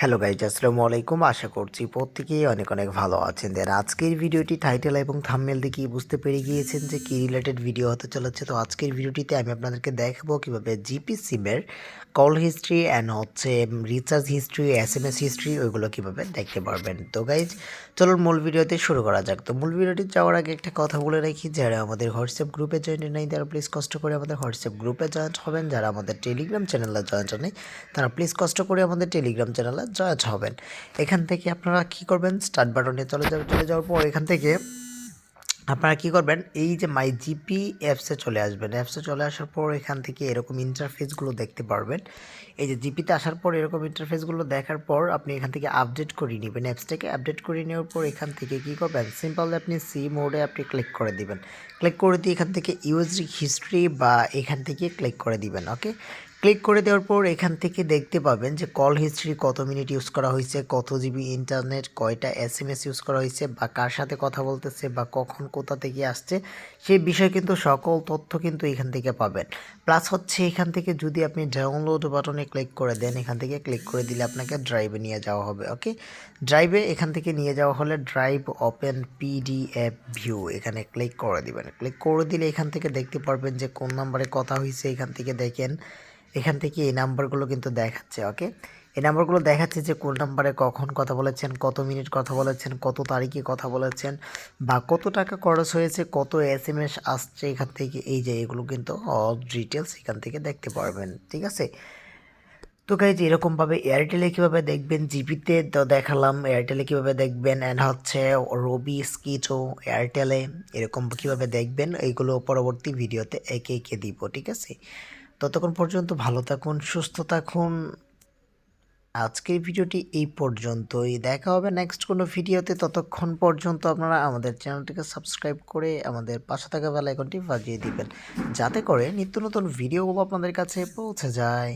Hello guys আসসালামু আলাইকুম আশা করছি প্রত্যেকেই অনেক অনেক ভালো আছেন। দেন আজকের ভিডিওটি টাইটেল এবং থামমেল দেখে বুঝতে পেরে গিয়েছেন যে কী রিলেটেড ভিডিও হতে চলেছে। তো আজকের ভিডিওটিতে আমি আপনাদেরকে দেখাবো কীভাবে জিপি সিমের কল হিস্ট্রি অ্যান্ড হচ্ছে recharge history S M S history ওইগুলো কীভাবে দেখতে পারবেন। তো গাইজ চলুন মূল ভিডিওতে শুরু করা যাক। তো মূল ভিডিওটি যাওয়ার আগে একটা কথা বলে রাখি, যারা আমাদের হোয়াটসঅ্যাপ গ্রুপে জয়েন্ট নেই, তারা প্লিজ কষ্ট করে আমাদের হোয়াটসঅ্যাপ গ্রুপে জয়েন্ট হবেন। যারা আমাদের টেলিগ্রাম চ্যানেলে জয়েন্ট নেই তারা প্লিজ কষ্ট করে আমাদের টেলিগ্রাম চ্যানেলে জয়েন্ট হবেন। এখান থেকে আপনারা কি করবেন? স্টার্ট বাটনে চলে যাবেন চলে যাওয়ার পর এখান থেকে আপনারা কি করবেন? এই যে মাই জিপি অ্যাপসে চলে আসবেন। অ্যাপসে চলে আসার পর এখান থেকে এরকম ইন্টারফেসগুলো দেখতে পারবেন। এই যে জিপিতে আসার পর এরকম ইন্টারফেসগুলো দেখার পর আপনি এখান থেকে আপডেট করে নেবেন। অ্যাপসটাকে আপডেট করে নেওয়ার পর এখান থেকে কি করবেন? সিম্পল আপনি সি মোডে আপনি ক্লিক করে দিবেন। ক্লিক করে দিয়ে এখান থেকে ইউএসডি হিস্ট্রি বা এখান থেকে ক্লিক করে দিবেন ওকে ক্লিক করে দেওয়ার পর এখান থেকে দেখতে পাবেন যে কল হিস্ট্রি কত মিনিট ইউজ করা হয়েছে, কত জিবি ইন্টারনেট কয়টা এস এম এস ইউজ করা হয়েছে, বা কার সাথে কথা বলতেছে, বা কখন কোথা থেকে আসছে, সেই বিষয়ে কিন্তু সকল তথ্য কিন্তু এখান থেকে পাবেন। প্লাস হচ্ছে এখান থেকে যদি আপনি ডাউনলোড বাটনে ক্লিক করে দেন, এখান থেকে ক্লিক করে দিলে আপনাকে ড্রাইভে নিয়ে যাওয়া হবে ওকে ড্রাইভে এখান থেকে নিয়ে যাওয়া হলে ড্রাইভ ওপেন পিডিএফ ভিউ এখানে ক্লিক করে দিবেন। ক্লিক করে দিলে এখান থেকে দেখতে পারবেন যে কোন নাম্বারে কথা হয়েছে, এখান থেকে দেখেন এখান থেকে এই নাম্বারগুলো কিন্তু দেখাচ্ছে ওকে এই নাম্বারগুলো দেখাচ্ছে যে কোন নাম্বারে কখন কথা বলেছেন, কত মিনিট কথা বলেছেন, কত তারিখে কথা বলেছেন বা কত টাকা খরচ হয়েছে, কত এস এম এস আসছে এখান থেকে, এই যে এগুলো কিন্তু অল ডিটেলস এখান থেকে দেখতে পারবেন, ঠিক আছে? তো গাইজ এরকমভাবে এয়ারটেলে কীভাবে দেখবেন? জিপিতে তো দেখালাম এয়ারটেলে কীভাবে দেখবেন? অ্যান্ড হচ্ছে রবি স্কিটো এয়ারটেলে এরকম কীভাবে দেখবেন? এইগুলো পরবর্তী ভিডিওতে একে একে দিব, ঠিক আছে? ততক্ষণ পর্যন্ত ভালো থাকুন, সুস্থ থাকুন। আজকের ভিডিওটি এই পর্যন্তই। দেখা হবে নেক্সট কোনো ভিডিওতে। ততক্ষণ পর্যন্ত আপনারা আমাদের চ্যানেলটিকে সাবস্ক্রাইব করে আমাদের পাশে থাকা বেল আইকনটি বাজিয়ে দিবেন। যাতে করে নিত্য নতুন ভিডিওগুলো আপনাদের কাছে পৌঁছে যায়।